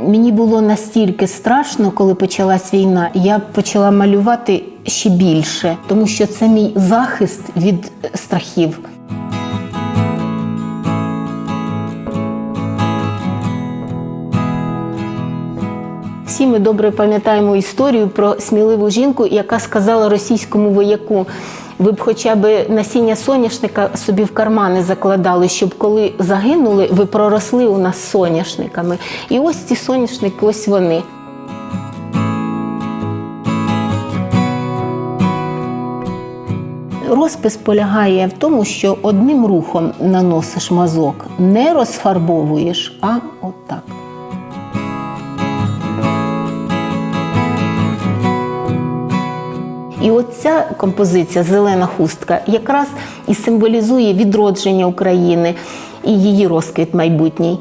Мені було настільки страшно, коли почалась війна. Я почала малювати ще більше, тому що це мій захист від страхів. Всі ми добре пам'ятаємо історію про сміливу жінку, яка сказала російському вояку: ви б хоча б насіння соняшника собі в кармани закладали, щоб коли загинули, ви проросли у нас соняшниками. І ось ці соняшники, ось вони. Розпис полягає в тому, що одним рухом наносиш мазок, не розфарбовуєш, а отак. І оця композиція Зелена хустка якраз і символізує відродження України і її розквіт майбутній.